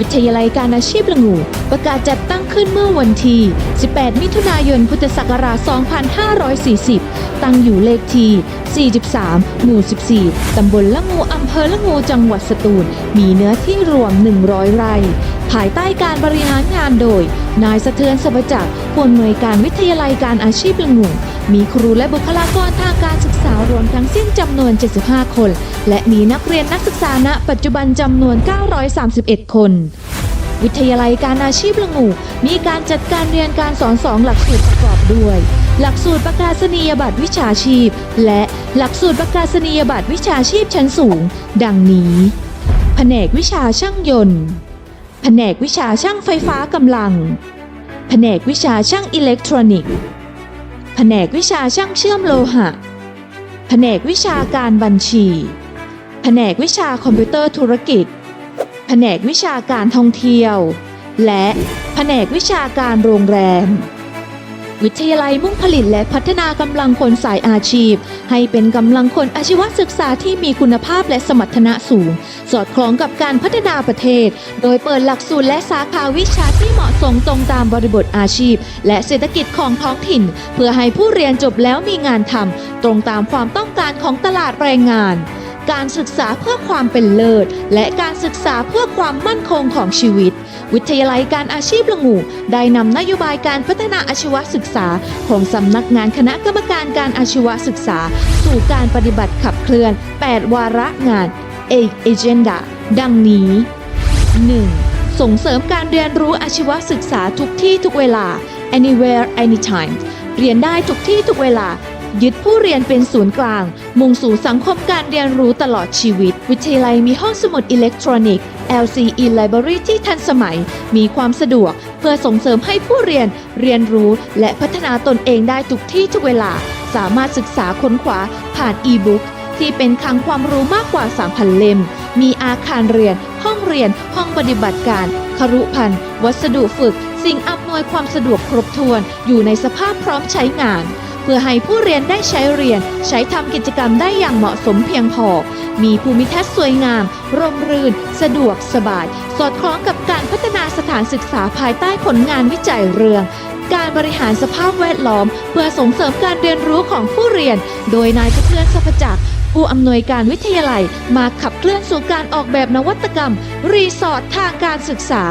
วิทยาลัยการอาชีพละงู ประกาศจัดตั้งขึ้นเมื่อวันที่ 18 มิถุนายน พุทธศักราช 2540 ตั้งอยู่เลขที่ 43 หมู่ 14 ตำบลละงู อำเภอละงู จังหวัดสตูล มีเนื้อที่รวม 100 ไร่ ภายใต้การบริหารงานโดย นายสะเทือนสบจักรผู้อำนวยการวิทยาลัยการอาชีพละงู มีครูและบุคลากรทางการศึกษารวมทั้งสิ้นจำนวน 75 คน และมีนักเรียนนักศึกษาณปัจจุบันจำนวน 931 คน วิทยาลัยการอาชีพละงู มีการจัดการเรียนการสอนสองหลักสูตรประกอบด้วย หลักสูตรประกาศนียบัตรวิชาชีพ และหลักสูตรประกาศนียบัตรวิชาชีพชั้นสูง ดังนี้ แผนกวิชาช่างยนต์ แผนกวิชาช่างไฟฟ้ากำลัง แผนกวิชาช่างอิเล็กทรอนิกส์ ผนกวิชาช่างเชื่อมโลหะ แผนกวิชาการบัญชี แผนกวิชาคอมพิวเตอร์ธุรกิจ แผนกวิชาการท่องเที่ยว และแผนกวิชาการโรงแรม วิทยาลัยมุ่งผลิตและพัฒนากำลังคนสายอาชีพ ให้เป็นกำลังคนอาชีวศึกษาที่มีคุณภาพและสมรรถนะสูง สอดคล้องกับการพัฒนาประเทศ โดยเปิดหลักสูตรและสาขาวิชาที่เหมาะสมตรงตามบริบทอาชีพ และเศรษฐกิจของท้องถิ่น เพื่อให้ผู้เรียนจบแล้วมีงานทำตรงตามความต้องการของตลาดแรงงานการศึกษาเพื่อความเป็นเลิศ และการศึกษาเพื่อความมั่นคงของชีวิต วิทยาลัยการอาชีพละงูได้นำนโยบายการพัฒนาอาชีวศึกษา ของสำนักงานคณะกรรมการการอาชีวศึกษา สู่การปฏิบัติขับเคลื่อน 8 วาระงาน8 Agenda ดังนี้ 1. ส่งเสริมการเรียนรู้อาชีวศึกษาทุกที่ทุกเวลา anywhere anytime เรียนได้ทุกที่ทุกเวลา ยึดผู้เรียนเป็นศูนย์กลาง มุ่งสู่สังคมการเรียนรู้ตลอดชีวิต วิทยาลัยมีห้องสมุดอิเล็กทรอนิกส์ LCE Library ที่ทันสมัย มีความสะดวก เพื่อส่งเสริมให้ผู้เรียนเรียนรู้และพัฒนาตนเองได้ทุกที่ทุกเวลา สามารถศึกษาค้นคว้าผ่านอีบุ๊กที่เป็นคลังความรู้มากกว่า 3,000 เล่ม มีอาคารเรียน ห้องเรียน ห้องปฏิบัติการ ครุพันธ์ วัสดุฝึก สิ่งอำนวยความสะดวกครบถ้วน อยู่ในสภาพพร้อมใช้งาน เพื่อให้ผู้เรียนได้ใช้เรียน ใช้ทำกิจกรรมได้อย่างเหมาะสมเพียงพอ มีภูมิทัศน์สวยงาม ร่มรื่น สะดวกสบาย สอดคล้องกับการพัฒนาสถานศึกษาภายใต้ผลงานวิจัยเรื่องการบริหารสภาพแวดล้อม เพื่อส่งเสริมการเรียนรู้ของผู้เรียน โดยนายสะเพื่อนสัพจักร ผู้อำนวยการวิทยาลัยมาขับเคลื่อนสู่การออกแบบนวัตกรรม รีสอร์ททางการศึกษา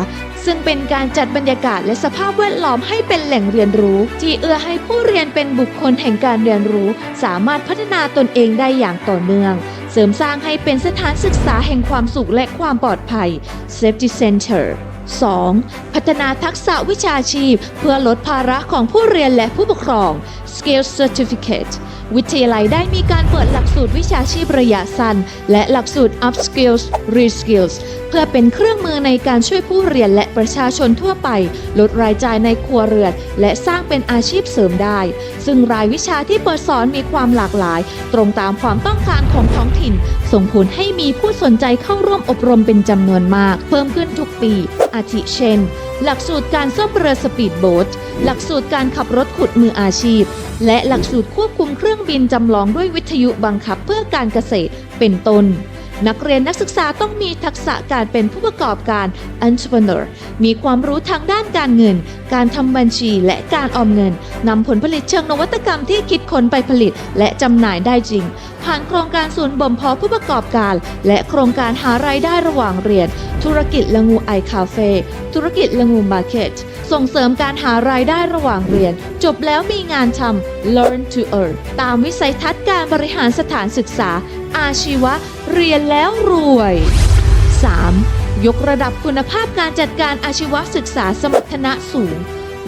ซึ่งเป็นการจัดบรรยากาศและสภาพแวดล้อมให้เป็นแหล่งเรียนรู้ ที่เอื้อให้ผู้เรียนเป็นบุคคลแห่งการเรียนรู้ สามารถพัฒนาตนเองได้อย่างต่อเนื่อง เสริมสร้างให้เป็นสถานศึกษาแห่งความสุขและความปลอดภัย Safety Center 2. พัฒนาทักษะวิชาชีพ เพื่อลดภาระของผู้เรียนและผู้ปกครอง Skill Certificate วิทยาลัยได้มีการเปิดหลักสูตรวิชาชีพระยะสั้น และหลักสูตร Upskills Reskills เพื่อเป็นเครื่องมือในการช่วยผู้เรียนและประชาชนทั่วไป ลดรายจ่ายในครัวเรือน และสร้างเป็นอาชีพเสริมได้ ซึ่งรายวิชาที่เปิดสอนมีความหลากหลาย ตรงตามความต้องการของท้องถิ่น ส่งผลให้มีผู้สนใจเข้าร่วมอบรมเป็นจำนวนมาก เพิ่มขึ้นทุกปี อาทิเช่น หลักสูตรการซ่อมเรือสปีดโบ๊ท หลักสูตรการขับรถขุดมืออาชีพ และหลักสูตรควบคุมเครื่องบินจำลองด้วยวิทยุบังคับเพื่อการเกษตร เป็นต้น นักเรียนนักศึกษาต้องมีทักษะการเป็นผู้ประกอบการ entrepreneur มีความรู้ทางด้านการเงิน การทำบัญชีและการออมเงินนำผลผลิตเชิงนวัตกรรมที่คิดค้นไปผลิต และจำหน่ายได้จริง ผ่านโครงการศูนย์บ่มเพาะผู้ประกอบการ และโครงการหารายได้ระหว่างเรียน ธุรกิจละงูไอคาเฟ่ธุรกิจละงูมาร์เก็ต ส่งเสริมการหารายได้ระหว่างเรียน จบแล้วมีงานทำ learn to earn ตามวิสัยทัศน์การบริหารสถานศึกษา อาชีวะ เรียนแล้วรวย 3. ยกระดับคุณภาพการจัดการอาชีวศึกษาสมรรถนะสูง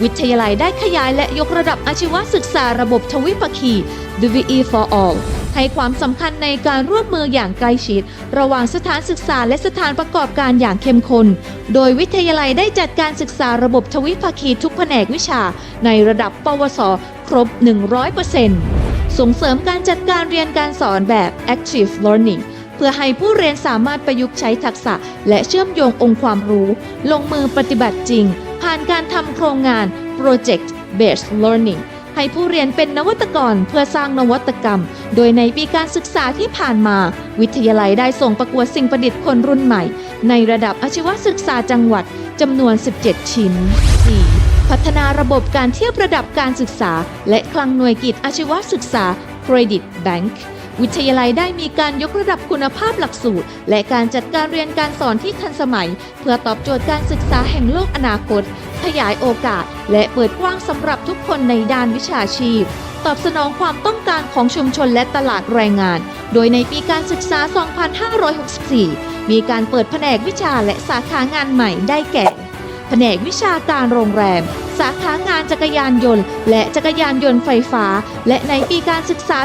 วิทยาลัยได้ขยายและยกระดับอาชีวศึกษาระบบทวิภคี DVE for all ให้ความสำคัญในการร่วมมืออย่างใกล้ชิด ระหว่างสถานศึกษาและสถานประกอบการอย่างเข้มข้น โดยวิทยาลัยได้จัดการศึกษาระบบทวิภาคีทุกแผนกวิชา ในระดับปวส ครบ 100%ส่งเสริมการจัดการเรียนการสอนแบบ active learning เพื่อให้ผู้เรียนสามารถประยุกต์ใช้ทักษะ และเชื่อมโยงองค์ความรู้ ลงมือปฏิบัติจริง ผ่านการทำโครงงาน project based learning ให้ผู้เรียนเป็นนวัตกรเพื่อสร้างนวัตกรรม โดยในปีการศึกษาที่ผ่านมา วิทยาลัยได้ส่งประกวดสิ่งประดิษฐ์คนรุ่นใหม่ ในระดับอาชีวศึกษาจังหวัดจำนวน 17 ชิ้น 4. พัฒนาระบบการเทียบระดับการศึกษา และคลังหน่วยกิจอาชีวศึกษา Credit Bank วิทยาลัยได้มีการยกระดับคุณภาพหลักสูตร และการจัดการเรียนการสอนที่ทันสมัย เพื่อตอบโจทย์การศึกษาแห่งโลกอนาคต ขยายโอกาส และเปิดกว้างสำหรับทุกคนในด้านวิชาชีพ ตอบสนองความต้องการของชุมชนและตลาดแรงงาน โดยในปีการศึกษา 2564 มีการเปิดแผนกวิชาและสาขางานใหม่ได้แก่ แผนกวิชาการโรงแรม สาขางานจักรยานยนต์ และจักรยานยนต์ไฟฟ้า และในปีการศึกษา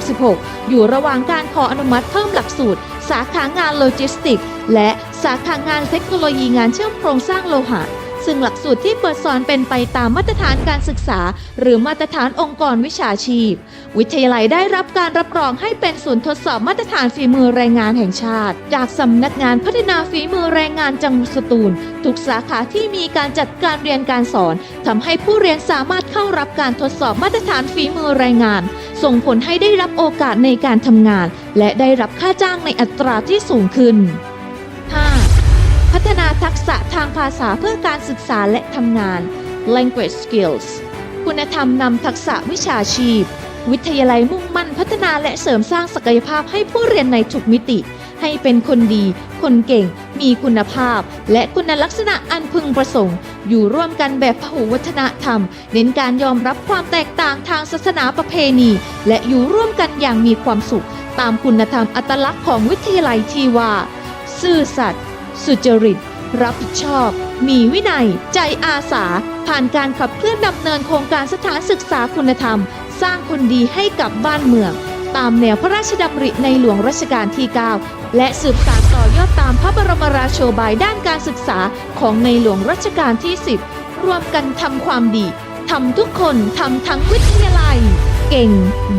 2566 อยู่ระหว่างการขออนุมัติเพิ่มหลักสูตร สาขางานโลจิสติกส์และสาขางานเทคโนโลยีงานเชื่อมโครงสร้างโลหะ ซึ่งหลักสูตรที่เปิดสอนเป็นไปตามมาตรฐานการศึกษา หรือมาตรฐานองค์กรวิชาชีพ วิทยาลัยได้รับการรับรองให้เป็นศูนย์ทดสอบมาตรฐานฝีมือแรงงานแห่งชาติ จากสำนักงานพัฒนาฝีมือแรงงานจังหวัดสตูล ทุกสาขาที่มีการจัดการเรียนการสอนทำให้ผู้เรียนสามารถเข้ารับการทดสอบมาตรฐานฝีมือแรงงาน ส่งผลให้ได้รับโอกาสในการทำงาน และได้รับค่าจ้างในอัตราที่สูงขึ้น พัฒนาทักษะทางภาษาเพื่อการศึกษาและทำงาน language skills คุณธรรมนำทักษะวิชาชีพ วิทยาลัยมุ่งมั่นพัฒนาและเสริมสร้างศักยภาพให้ผู้เรียนในทุกมิติ ให้เป็นคนดี คนเก่ง มีคุณภาพ และคุณลักษณะอันพึงประสงค์ อยู่ร่วมกันแบบพหุวัฒนธรรม เน้นการยอมรับความแตกต่างทางศาสนาประเพณี และอยู่ร่วมกันอย่างมีความสุข ตามคุณธรรมอัตลักษณ์ของวิทยาลัยที่ว่า ซื่อสัตย์ สุจริต รับผิดชอบ มีวินัย ใจอาสา ผ่านการขับเคลื่อนดำเนินโครงการสถานศึกษาคุณธรรม สร้างคนดีให้กับบ้านเมือง ตามแนวพระราชดำริในหลวงรัชกาลที่ 9 และสืบสานต่อยอดตามพระบรมราโชบายด้านการศึกษาของในหลวงรัชกาลที่ 10 ร่วมกันทำความดีทำทุกคนทำทั้งวิทยาลัย เก่ง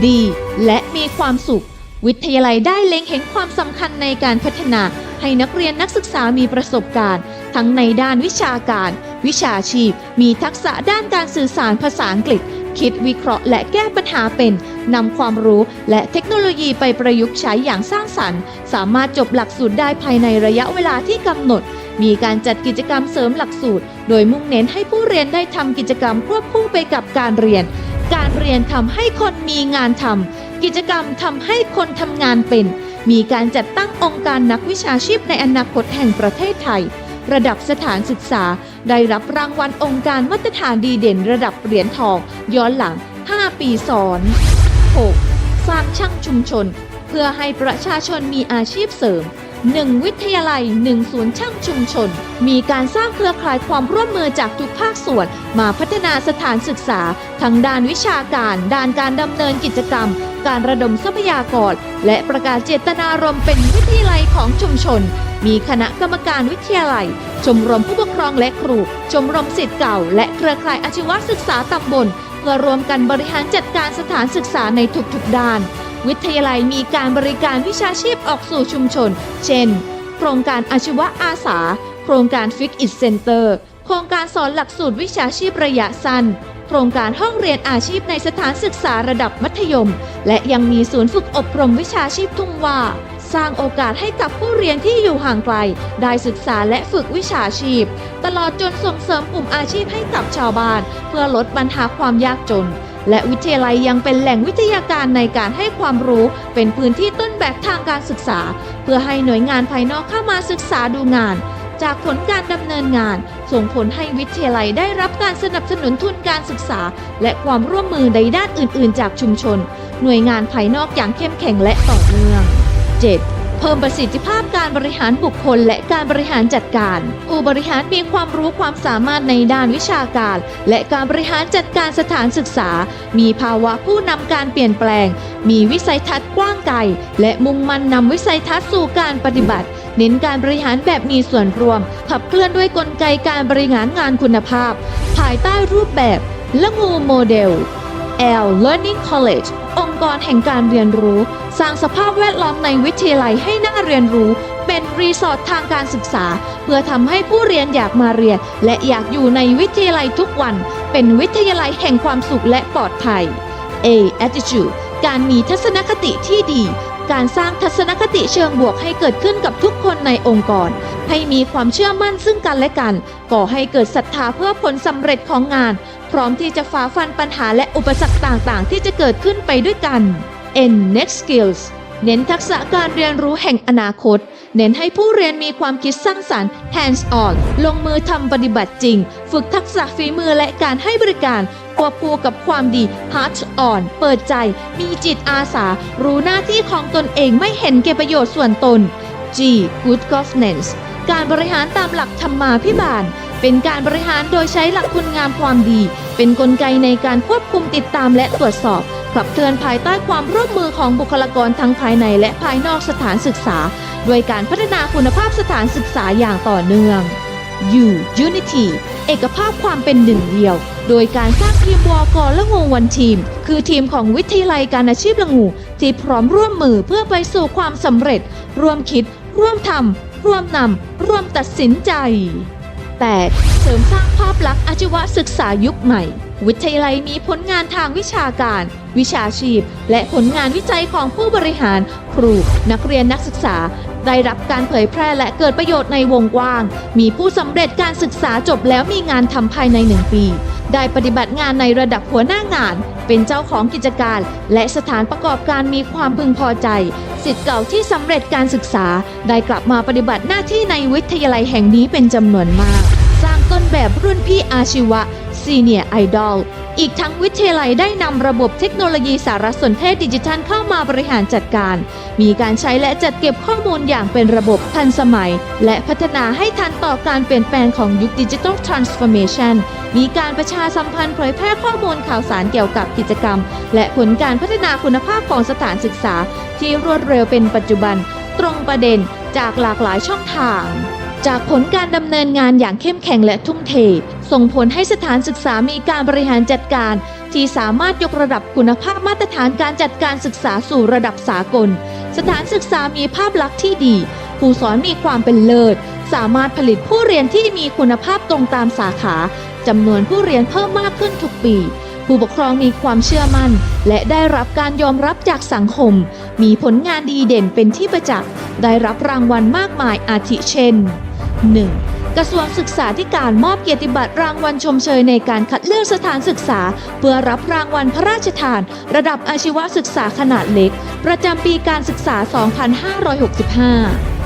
ดี และมีความสุข วิทยาลัยได้เล็งเห็นความสำคัญในการพัฒนา ให้นักเรียนนักศึกษามีประสบการณ์ ทั้งในด้านวิชาการ วิชาชีพ มีทักษะด้านการสื่อสารภาษาอังกฤษ คิดวิเคราะห์และแก้ปัญหาเป็นนำความรู้และเทคโนโลยีไปประยุกต์ใช้อย่างสร้างสรรค์ สามารถจบหลักสูตรได้ภายในระยะเวลาที่กำหนด มีการจัดกิจกรรมเสริมหลักสูตร โดยมุ่งเน้นให้ผู้เรียนได้ทำกิจกรรมควบคู่ไปกับการเรียน การเรียนทำให้คนมีงานทำกิจกรรมทำให้คนทำงานเป็น มีการจัดตั้งองค์การนักวิชาชีพในอนาคตแห่งประเทศไทย ระดับสถานศึกษา ได้รับรางวัลองค์การมาตรฐานดีเด่นระดับเหรียญทอง ย้อนหลัง 5 ปีซ้อน 6. สร้างช่างชุมชน เพื่อให้ประชาชนมีอาชีพเสริม 1. วิทยาลัย 1 ศูนย์ช่างชุมชน มีการสร้างเครือข่ายความร่วมมือจากทุกภาคส่วน มาพัฒนาสถานศึกษาทั้งด้านวิชาการ ด้านการดำเนินกิจกรรม การระดมทรัพยากร และประกาศเจตนารมณ์เป็นวิทยาลัยของชุมชน มีคณะกรรมการวิทยาลัย ชมรมผู้ปกครองและครู ชมรมสิทธิ์เก่า และเครือข่ายอาชีวศึกษาตำบลเพื่อรวมกันบริหารจัดการสถานศึกษาในทุกๆด้าน วิทยาลัยมีการบริการวิชาชีพออกสู่ชุมชน เช่น โครงการอาชีวะอาสา โครงการ Fix It Center โครงการสอนหลักสูตรวิชาชีพระยะสั้น โครงการห้องเรียนอาชีพในสถานศึกษาระดับมัธยม และยังมีศูนย์ฝึกอบรมวิชาชีพทุ่งว่าสร้างโอกาสให้กับผู้เรียนที่อยู่ห่างไกล ได้ศึกษาและฝึกวิชาชีพ ตลอดจนส่งเสริมกลุ่มอาชีพให้กับชาวบ้าน เพื่อลดปัญหาความยากจน และวิทยาลัยยังเป็นแหล่งวิทยาการในการให้ความรู้ เป็นพื้นที่ต้นแบบทางการศึกษา เพื่อให้หน่วยงานภายนอกเข้ามาศึกษาดูงาน จากผลการดำเนินงาน ส่งผลให้วิทยาลัยได้รับการสนับสนุนทุนการศึกษา และความร่วมมือในด้านอื่น ๆ จากชุมชน หน่วยงานภายนอกอย่างเข้มแข็งและต่อเนื่อง 7. เพิ่มประสิทธิภาพการบริหารบุคคล และการบริหารจัดการ ผู้บริหารมีความรู้ความสามารถในด้านวิชาการ และการบริหารจัดการสถานศึกษา มีภาวะผู้นำการเปลี่ยนแปลง มีวิสัยทัศน์กว้างไกล และมุ่งมั่นนำวิสัยทัศน์สู่การปฏิบัติ เน้นการบริหารแบบมีส่วนรวม ขับเคลื่อนด้วยกลไกการบริหารงานคุณภาพ ภายใต้รูปแบบละงูโมเดล L Learning College องค์กรแห่งการเรียนรู้ สร้างสภาพแวดล้อมในวิทยาลัยให้น่าเรียนรู้ เป็นรีสอร์ททางการศึกษา เพื่อทำให้ผู้เรียนอยากมาเรียน และอยากอยู่ในวิทยาลัยทุกวัน เป็นวิทยาลัยแห่งความสุขและปลอดภัย A attitude การมีทัศนคติที่ดี การสร้างทัศนคติเชิงบวกให้เกิดขึ้นกับทุกคนในองค์กร ให้มีความเชื่อมั่นซึ่งกันและกัน ก่อให้เกิดศรัทธาเพื่อผลสำเร็จของงาน พร้อมที่จะฝ่าฟันปัญหาและอุปสรรคต่างๆ ที่จะเกิดขึ้นไปด้วยกัน N next skills เน้นทักษะการเรียนรู้แห่งอนาคต เน้นให้ผู้เรียนมีความคิดสร้างสรรค์ hands on ลงมือทำปฏิบัติจริง ฝึกทักษะฝีมือและการให้บริการ ควบคู่กับความดี heart on เปิดใจ มีจิตอาสา รู้หน้าที่ของตนเองไม่เห็นแก่ประโยชน์ส่วนตน G good governance การบริหารตามหลักธรรมาภิบาล เป็นการบริหารโดยใช้หลักคุณงามความดี เป็นนกลไกในการควบคุมติดตามและตรวจสอบ ขับเคลื่อนภายใต้ความร่วมมือของบุคลากรทั้งภายในและภายนอกสถานศึกษา ด้วยการพัฒนาคุณภาพสถานศึกษาอย่างต่อเนื่อง U Unity เอกภาพความเป็นหนึ่งเดียว โดยการสร้างทีมวอกและวงวันทีม คือทีมของวิทยาลัยการอาชีพละงูที่พร้อมร่วมมือเพื่อไปสู่ความสำเร็จ ร่วมคิด ร่วมทำร่วมนำร่วมตัดสินใจ 8. เสริมสร้างภาพลักษณ์อาชีวศึกษายุคใหม่ วิทยาลัยมีผลงานทางวิชาการ วิชาชีพ และผลงานวิจัยของผู้บริหาร ครู นักเรียนนักศึกษา ได้รับการเผยแพร่และเกิดประโยชน์ในวงกว้าง มีผู้สำเร็จการศึกษาจบแล้วมีงานทำภายในหนึ่งปี ได้ปฏิบัติงานในระดับหัวหน้างาน เป็นเจ้าของกิจการ และสถานประกอบการมีความพึงพอใจสิทธิ์เก่าที่สำเร็จการศึกษา ได้กลับมาปฏิบัติหน้าที่ในวิทยาลัยแห่งนี้เป็นจำนวนมาก ต้นแบบรุ่นพี่อาชีวะซีเนียไอดอลอีกทั้งวิทยาลัยได้นำระบบเทคโนโลยีสารสนเทศดิจิทัลเข้ามาบริหารจัดการ มีการใช้และจัดเก็บข้อมูลอย่างเป็นระบบทันสมัย และพัฒนาให้ทันต่อการเปลี่ยนแปลงของยุคดิจิทัลทรานส์ฟอร์เมชันมีการประชาสัมพันธ์เผยแพร่ข้อมูลข่าวสารเกี่ยวกับกิจกรรม และผลการพัฒนาคุณภาพของสถานศึกษา ที่รวดเร็วเป็นปัจจุบัน ตรงประเด็นจากหลากหลายช่องทาง จากผลการดำเนินงานอย่างเข้มแข็งและทุ่มเท ส่งผลให้สถานศึกษามีการบริหารจัดการ ที่สามารถยกระดับคุณภาพมาตรฐานการจัดการศึกษาสู่ระดับสากล สถานศึกษามีภาพลักษณ์ที่ดี ผู้สอนมีความเป็นเลิศ สามารถผลิตผู้เรียนที่มีคุณภาพตรงตามสาขาจำนวนผู้เรียนเพิ่มมากขึ้นทุกปี ผู้ปกครองมีความเชื่อมั่น และได้รับการยอมรับจากสังคม มีผลงานดีเด่นเป็นที่ประจักษ์ได้รับรางวัลมากมายอาทิเช่น 1. กระทรวงศึกษาธิการมอบเกียรติบัตรรางวัลชมเชยในการคัดเลือกสถานศึกษา เพื่อรับรางวัลพระราชทาน ระดับอาชีวศึกษาขนาดเล็ก ประจำปีการศึกษา 2565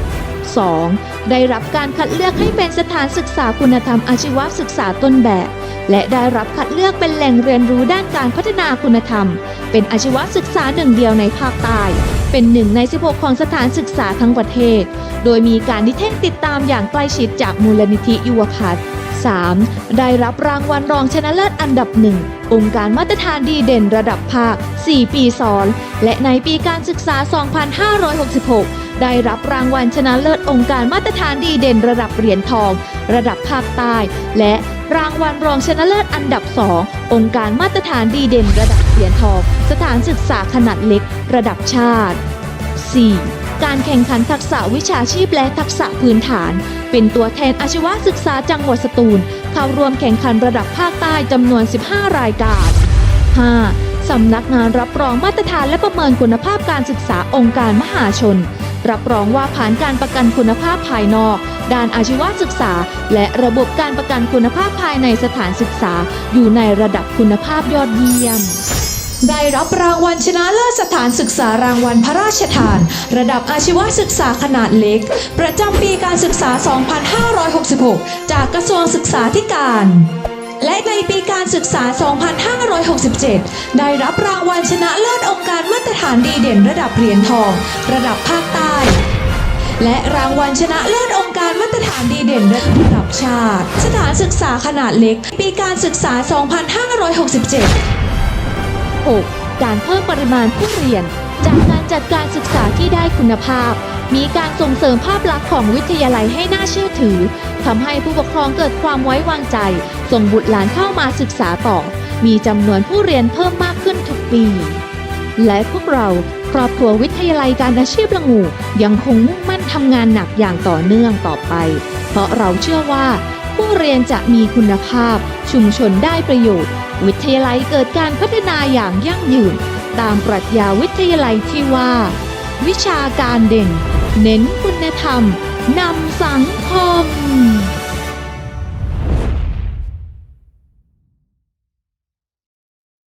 2. ได้รับการคัดเลือกให้เป็นสถานศึกษาคุณธรรมอาชีวศึกษาต้นแบบ และได้รับคัดเลือกเป็นแหล่งเรียนรู้ด้านการพัฒนาคุณธรรม เป็นอาชีวศึกษาหนึ่งเดียวในภาคใต้ เป็นหนึ่งใน 16 ของสถานศึกษาทั้งประเทศ โดยมีการนิเทศติดตามอย่างใกล้ชิดจากมูลนิธิยุวพัฒน์ 3. ได้รับรางวัลรองชนะเลิศอันดับหนึ่ง องค์การมาตรฐานดีเด่นระดับภาค 4 ปีซ้อน และในปีการศึกษา 2566 ได้รับรางวัลชนะเลิศองค์การมาตรฐานดีเด่นระดับเหรียญทอง ระดับภาคใต้ และรางวัลรองชนะเลิศอันดับ 2 องค์การมาตรฐานดีเด่นระดับเหรียญทอง สถานศึกษาขนาดเล็ก ระดับชาติ 4. การแข่งขันทักษะวิชาชีพและทักษะพื้นฐาน เป็นตัวแทนอาชีวศึกษาจังหวัดสตูล เข้าร่วมแข่งขันระดับภาคใต้จำนวน 15 รายการ 5. สำนักงานรับรองมาตรฐานและประเมินคุณภาพการศึกษาองค์การมหาชน รับรองว่าผ่านการประกันคุณภาพภายนอก ด้านอาชีวศึกษา และระบบการประกันคุณภาพภายในสถานศึกษา อยู่ในระดับคุณภาพยอดเยี่ยม ได้รับรางวัลชนะเลิศสถานศึกษารางวัลพระราชทาน ระดับอาชีวศึกษาขนาดเล็ก ประจำปีการศึกษา 2566 จากกระทรวงศึกษาธิการ และในปีการศึกษา 2567 ได้รับรางวัลชนะเลิศองค์การมาตรฐานดีเด่นระดับเหรียญทอง ระดับภาคใต้ และรางวัลชนะเลิศองค์การมาตรฐานดีเด่นระดับชาติ สถานศึกษาขนาดเล็ก ปีการศึกษา 2567 6. การเพิ่มปริมาณผู้เรียน จากการจัดการศึกษาที่ได้คุณภาพ มีการส่งเสริมภาพลักษณ์ของวิทยาลัยให้น่าเชื่อถือทำให้ผู้ปกครองเกิดความไว้วางใจ ส่งบุตรหลานเข้ามาศึกษาต่อ มีจำนวนผู้เรียนเพิ่มมากขึ้นทุกปี และพวกเราครอบครัววิทยาลัยการอาชีพละงู ยังคงมุ่งมั่นทำงานหนักอย่างต่อเนื่องต่อไป เพราะเราเชื่อว่า ผู้เรียนจะมีคุณภาพ ชุมชนได้ประโยชน์ วิทยาลัยเกิดการพัฒนาอย่างยั่งยืน ตามปรัชญาวิทยาลัยที่ว่า วิชาการเด่น เน้นคุณธรรมนำสังคม